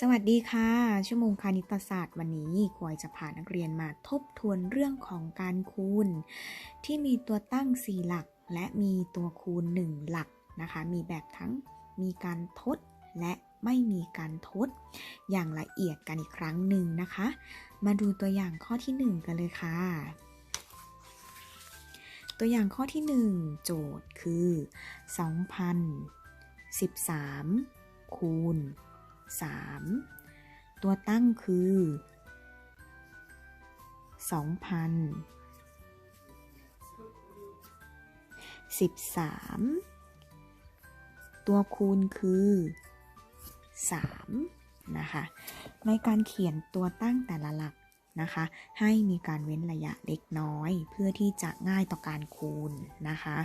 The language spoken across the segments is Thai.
สวัสดีค่ะ ชั่วโมงคณิตศาสตร์วันนี้กวยจะพานักเรียนมาทบทวนเรื่องของการคูณ ที่มีตัวตั้ง 4 หลัก และมีตัวคูณ 1 หลักนะคะ มีแบบทั้งมีการทดและไม่มีการทด อย่างละเอียดกันอีกครั้งหนึ่งนะคะ มาดูตัวอย่างข้อที่ 1 กันเลยค่ะ ตัวอย่างข้อที่ 1 โจทย์คือ 2,013 คูณ 3 ตัวตั้งคือ2,013 ตัวคูณคือ3นะคะ ในการเขียนตัวตั้งแต่ละหลักนะคะ ให้มีการเว้นระยะเล็กน้อย เพื่อที่จะง่ายต่อการคูณนะคะ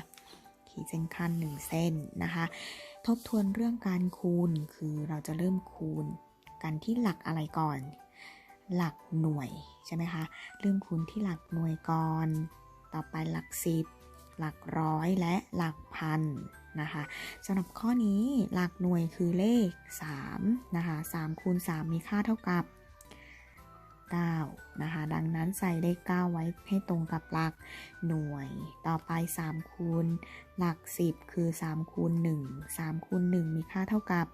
ขีดเส้นขั้นหนึ่งเส้นนะคะ ทบทวนเรื่องการคูณ คือเราจะเริ่มคูณกันที่หลักอะไรก่อน หลักหน่วยใช่ไหมคะ เริ่มคูณที่หลักหน่วยก่อน ต่อไปหลักสิบ หลักร้อยและหลักพันนะคะสำหรับข้อนี้หลักหน่วยคือเลข3นะคะ3คูณ3มีค่าเท่ากับ 9นะคะ ดังนั้นใส่เลข 9 ไว้ให้ตรงกับหลักหน่วย ต่อไป 3 คูณ หลัก 10 คือ 3 คูณ 1 3 คูณ 1 มีค่าเท่ากับ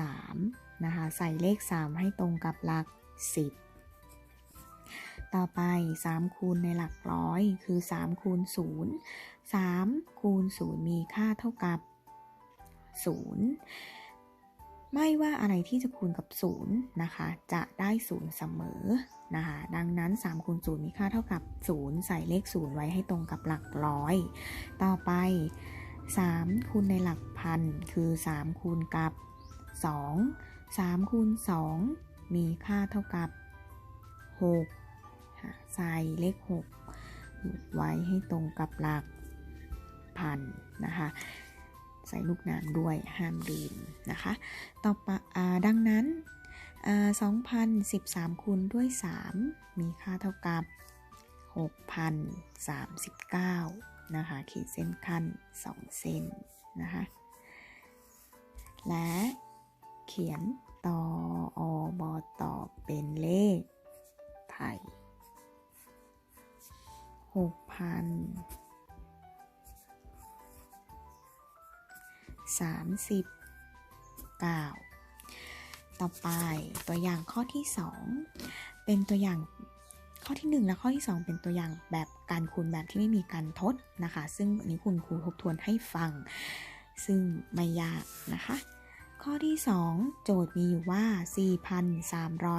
3 นะคะ ใส่เลข 3 ให้ตรงกับหลัก 10ต่อไป 3 คูณในหลักร้อย คือ 3 คูณ 0 3 คูณ 0 มีค่าเท่ากับ 0 ไม่ว่าอะไรที่จะคูณกับ0นะคะ จะได้0เสมอนะคะ ดังนั้น3คูณ0มีค่าเท่ากับ 0 ใส่เลข 0 ไว้ให้ตรงกับหลักร้อย ต่อไป 3 คูณในหลักพันคือ 3 คูณกับ 2 3คูณ2มีค่าเท่ากับ 6 ใส่เลข 6 ไว้ให้ตรงกับหลักพันนะคะ ใส่ลูกน้ำด้วยห้ามลืมนะคะ ต่อไปดังนั้น 2,013 คูณด้วย 3 มีค่าเท่ากับ 6,039 นะคะ ขีดเส้นขั้น 2 เส้นนะคะ และเขียนต่ออบอตอเป็นเลขไทย6,000 39 ต่อไปตัวอย่างข้อที่ 2 เป็นตัวอย่างข้อที่ 1 และข้อที่ 2 เป็นตัวอย่างแบบการคูณแบบที่ไม่มีการทดนะคะ ซึ่งอันนี้คุณครูทบทวนให้ฟัง ซึ่งไม่ยากนะคะ ข้อที่ 2 โจทย์มีอยู่ว่า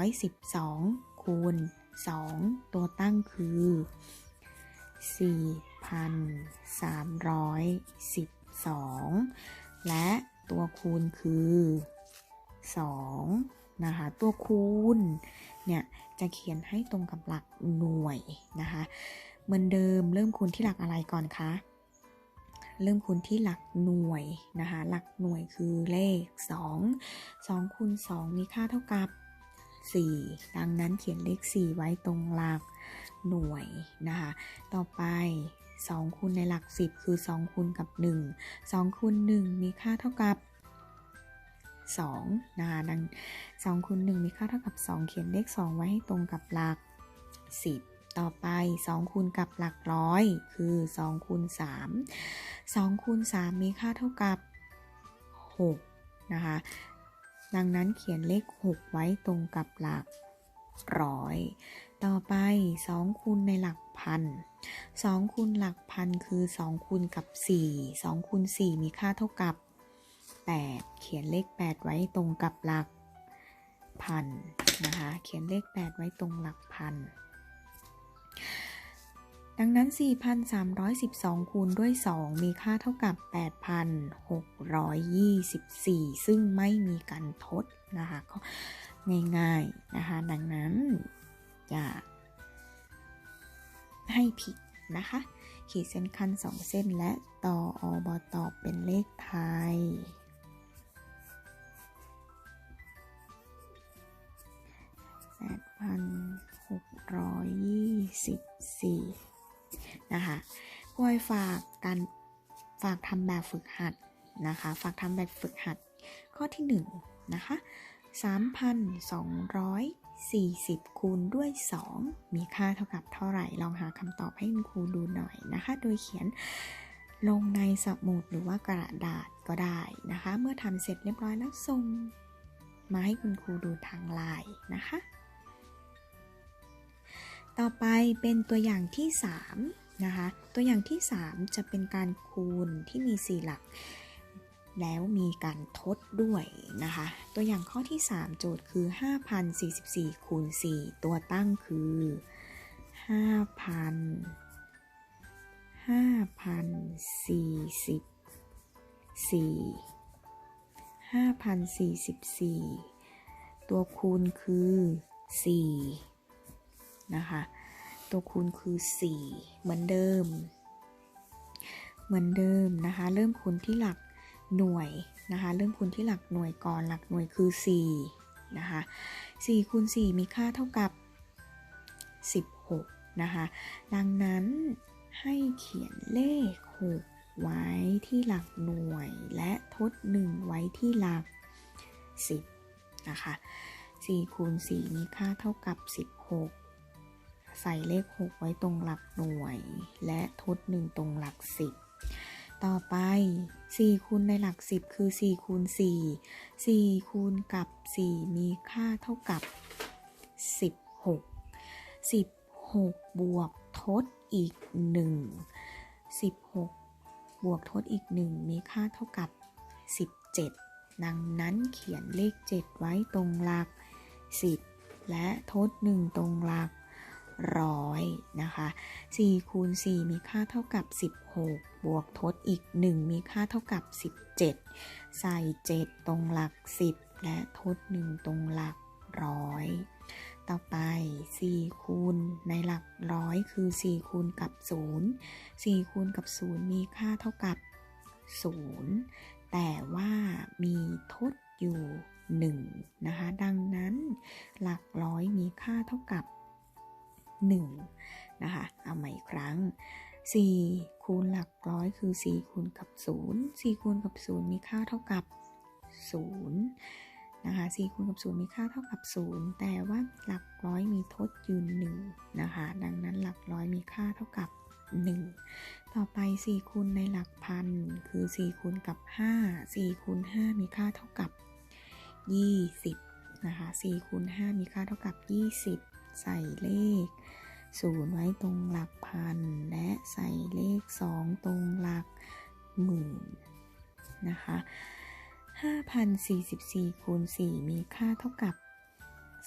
4,312 คูณ 2 ตัวตั้งคือ 4,312 และตัวคูณคือ2นะคะ ตัวคูณเนี่ยจะเขียนให้ตรงกับหลักหน่วยนะคะ เหมือนเดิมเริ่มคูณที่หลักอะไรก่อนคะ เริ่มคูณที่หลักหน่วยนะคะ หลักหน่วยคือเลข 2 2คูณ2มีค่าเท่ากับ 4 ดังนั้นเขียนเลข 4 ไว้ตรงหลักหน่วยนะคะ ต่อไป 2 คูณในหลัก 10 คือ 2 คูณกับ 1 2 คูณ 1 มีค่าเท่ากับ 2 นะคะ ดัง 2 คูณ 1 มีค่าเท่ากับ 2 เขียนเลข 2 ไว้ให้ตรงกับหลัก 10 ต่อไป 2 คูณกับหลักร้อย คือ 2 คูณ 3 2 คูณ 3 มีค่าเท่ากับ 6 นะคะ ดังนั้นเขียนเลข 6 ไว้ตรงกับหลักร้อย ต่อไป 2 คูณในหลักพัน2คูณหลักพันคือ 2 คูณกับ 4 2คูณ4มีค่าเท่ากับ 8 เขียนเลข 8 ไว้ตรงกับหลักพันนะคะเขียนเลข 8 ไว้ตรงหลักพันดังนั้น 4,312 คูณด้วย 2 มีค่าเท่ากับ 8,624 ซึ่งไม่มีการทดนะคะก็ง่ายๆนะคะดังนั้น อย่าให้ผิดนะคะ ขีดเส้นคันสองเส้นและต่ออบอตอบเป็นเลขไทยแปดพันหกร้อยยี่สิบสี่นะคะกวยฝากการฝากทำแบบฝึกหัดนะคะ ฝากทำแบบฝึกหัดข้อที่หนึ่งนะคะ 40 คูณด้วย 2 มีค่าเท่ากับเท่าไหร่ ลองหาคำตอบให้คุณครูดูหน่อยนะคะ โดยเขียนลงในสมุดหรือว่ากระดาษก็ได้นะคะ เมื่อทำเสร็จเรียบร้อยแล้วส่งมาให้คุณครูดูทางไลน์นะคะ ต่อไปเป็นตัวอย่างที่ 3 นะคะ ตัวอย่างที่ 3 จะเป็นการคูณที่มี 4 หลัก แล้วมีการทดด้วยนะคะ ตัวอย่างข้อที่ 3 โจทย์คือ 5,044คูณ4ตัวตั้งคือ 5,000 5,044 5,044 ตัวคูณคือ4นะคะ ตัวคูณคือ 4 เหมือนเดิม เหมือนเดิมนะคะ เริ่มคูณที่หลัก หน่วยนะคะ เริ่มคูณที่หลักหน่วยก่อนหลักหน่วยคือ4นะคะ4คูณ4มีค่าเท่ากับ 16นะคะ ดังนั้นให้เขียนเลข 6 ไว้ที่หลักหน่วย และทด 1 ไว้ที่หลัก 10นะคะ4คูณ4มีค่าเท่ากับ 16ใส่เลข 6 ไว้ตรงหลักหน่วย และทด 1 ตรงหลัก 10 ต่อไป 4 คูณในหลัก 10 คือ 4 คูณ 4 4 คูณกับ 4 มีค่าเท่ากับ 16 16 บวกทดอีก 1 16 บวกทดอีก 1 มีค่าเท่ากับ 17 ดังนั้นเขียนเลข 7 ไว้ตรงหลัก 10 และทด 1 ตรงหลัก ร้อยนะคะ4คูณ4มีค่าเท่ากับ 16 บวกทดอีก 1 มีค่าเท่ากับ 17 ใส่ 7 ตรงหลัก 10 และทด 1 ตรงหลักร้อยต่อไป 4 คูณในหลักร้อยคือ 4 คูณกับ 0 4 คูณกับ 0 มีค่าเท่ากับ 0 แต่ว่ามีทดอยู่ 1 นะคะ ดังนั้นหลักร้อยมีค่าเท่ากับ 1 นะคะ เอาใหม่อีกครั้ง 4 คูณหลักร้อยคือ 4 คูณกับ 0 4 คูณกับ 0 มีค่าเท่ากับ 0 นะคะ4คูณกับ 0 มีค่าเท่ากับ 0 แต่ว่าหลักร้อยมีทดอยู่1นะคะ ดังนั้นหลักร้อยมีค่าเท่ากับ1ต่อไป 4 คูณในหลักพัน คือ 4 คูณกับ 5 4 คูณ 5 มีค่าเท่ากับ 20 นะคะ 4 คูณ 5 มีค่าเท่ากับ 20 ใส่เลข0ไว้ตรงหลักพัน และใส่เลข 2 ตรงหลักหมื่นนะคะ5,044คูณ4มีค่าเท่ากับ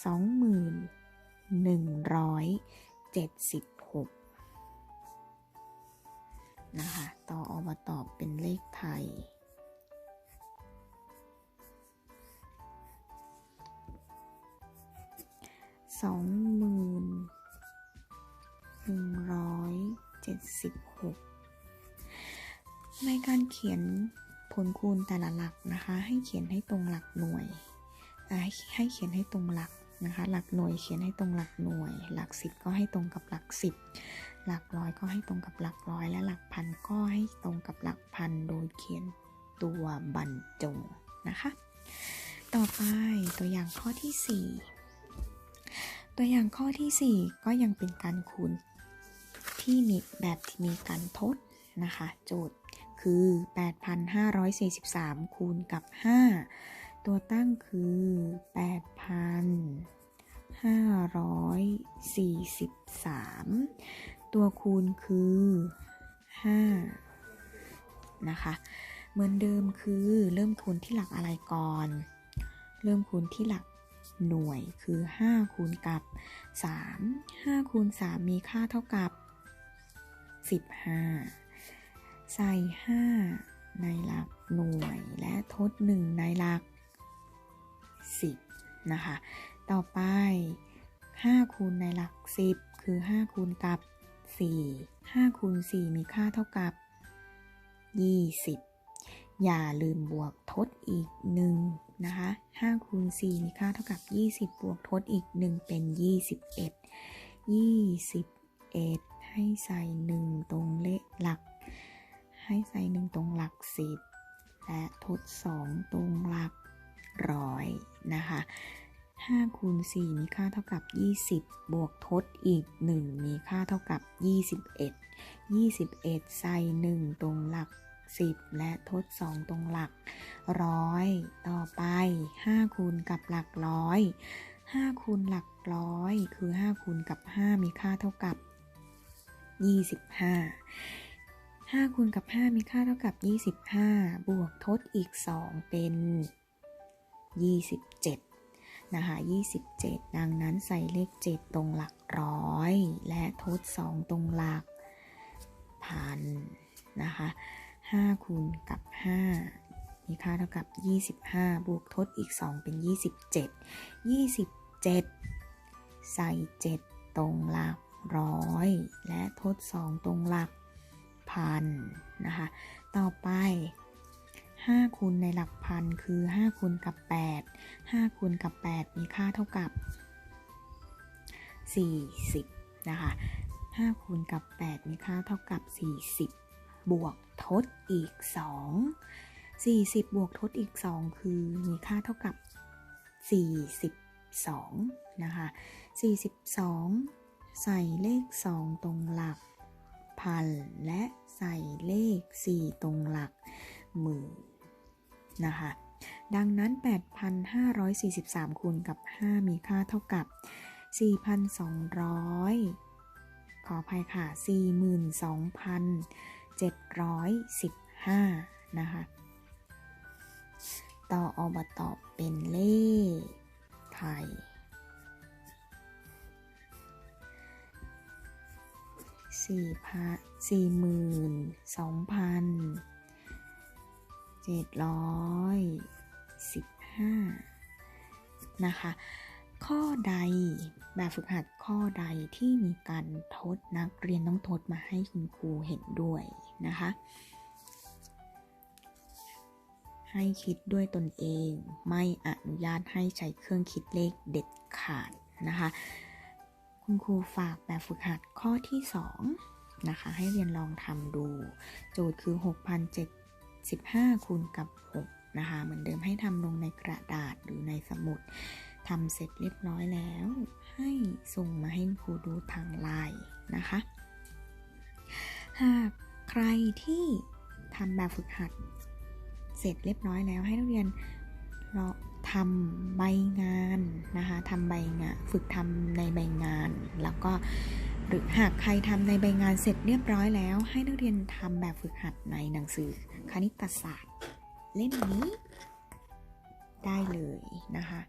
2176นะคะ ต่ออมาตอบเป็นเลขไทย สองหมื่นหนึ่งร้อยเจ็ดสิบหกในการเขียนผลคูณแต่ละหลักนะคะ ให้เขียนให้ตรงหลักหน่วย ให้เขียนให้ตรงหลักนะคะ หลักหน่วยเขียนให้ตรงหลักหน่วย หลักสิบก็ให้ตรงกับหลักสิบหลักร้อยก็ให้ตรงกับหลักร้อย และหลักพันก็ให้ตรงกับหลักพันโดยเขียนตัวบรรจงนะคะ ต่อไปตัวอย่างข้อที่ 4 ตัวอย่างข้อที่ 4 ก็ยังเป็นการคูณที่มีแบบที่มีการทดนะคะ โจทย์คือ 8,543 คูณกับ 5 ตัวตั้งคือ 8,543 ตัวคูณคือ 5 นะคะ เหมือนเดิมคือเริ่มคูณที่หลักอะไรก่อน เริ่มคูณที่หลัก หน่วยคือ 5 คูณกับ 3 5คูณ3 มีค่าเท่ากับ 15 ใส่ 5 ในหลักหน่วยและทด 1 ในหลัก 10 นะคะ ต่อไป 5 คูณในหลัก 10 คือ 5 คูณกับ 4 5คูณ4มีค่าเท่ากับ 20 อย่าลืมบวกทดอีก 1 นะคะ5คูณ4มีค่าเท่ากับ 20 บวกทดอีก 1 เป็น 21 21 ให้ใส่ 1 ตรงเลขหลัก ให้ใส่ 1 ตรงหลัก 10 และทด 2 ตรงหลักร้อยนะคะ5คูณ4มีค่าเท่ากับ 20 บวกทดอีก 1 มีค่าเท่ากับ 21 21 ใส่ 1 ตรงหลัก 10 และทด 2 ตรงหลักร้อยต่อไป 5 คูณกับหลักร้อย 5 คูณหลักร้อยคือ 5 คูณกับ 5 มีค่าเท่ากับ 25 5คูณกับ 5 มีค่าเท่ากับ 25 บวกทดอีก 2 เป็น 27 นะคะ 27 ดังนั้นใส่เลข 7 ตรงหลักร้อย และทด 2 ตรงหลักพันนะคะ 5 คูณกับ 5 มีค่าเท่ากับ 25 บวกทดอีก 2 เป็น 27 27 ใส่ 7 ตรงหลักร้อย และทด 2 ตรงหลักพันนะคะ ต่อไป 5 คูณในหลักพันคือ 5 คูณกับ 8 5 คูณกับ 8 มีค่าเท่ากับ 40 นะคะ5คูณกับ 8 มีค่าเท่ากับ 40 บวกทดอีก 2 40 บวกทดอีก 2 คือมีค่าเท่ากับ 42 นะคะ 42 ใส่เลข 2 ตรงหลักพันและใส่เลข 4 ตรงหลักหมื่นนะคะ ดังนั้น 8,543 คูณกับ 5 มีค่าเท่ากับ 4,200 ขออภัยค่ะ 715 นะคะ ต่ออบตอเป็นเลขไทย สี่พันสี่หมื่นสองพันเจ็ดร้อยสิบห้านะคะ ข้อใด แบบฝึกหัดข้อใดที่มีการทดนักเรียนต้องทดมาให้คุณครูเห็นด้วยนะคะ ให้คิดด้วยตนเองไม่อนุญาตให้ใช้เครื่องคิดเลขเด็ดขาดนะคะ คุณครูฝากแบบฝึกหัดข้อที่ 2 นะคะ ให้เรียนลองทำดู โจทย์คือ6,075คูณกับ 6 นะคะ เหมือนเดิมให้ทำลงในกระดาษหรือในสมุด ทำเสร็จเรียบร้อยแล้ว ให้ส่งมาให้ครูดูทางไลน์นะคะ หากใครที่ทำแบบฝึกหัด เสร็จเรียบร้อยแล้วให้นักเรียนเรอทำใบงานนะคะทำใบงานฝึกทำในใบงาน แล้วก็หรือหากใครทำในใบงานเสร็จเรียบร้อยแล้ว ให้นักเรียนทำแบบฝึกหัดในหนังสือคณิตศาสตร์ เล่มนี้ได้เลยนะคะ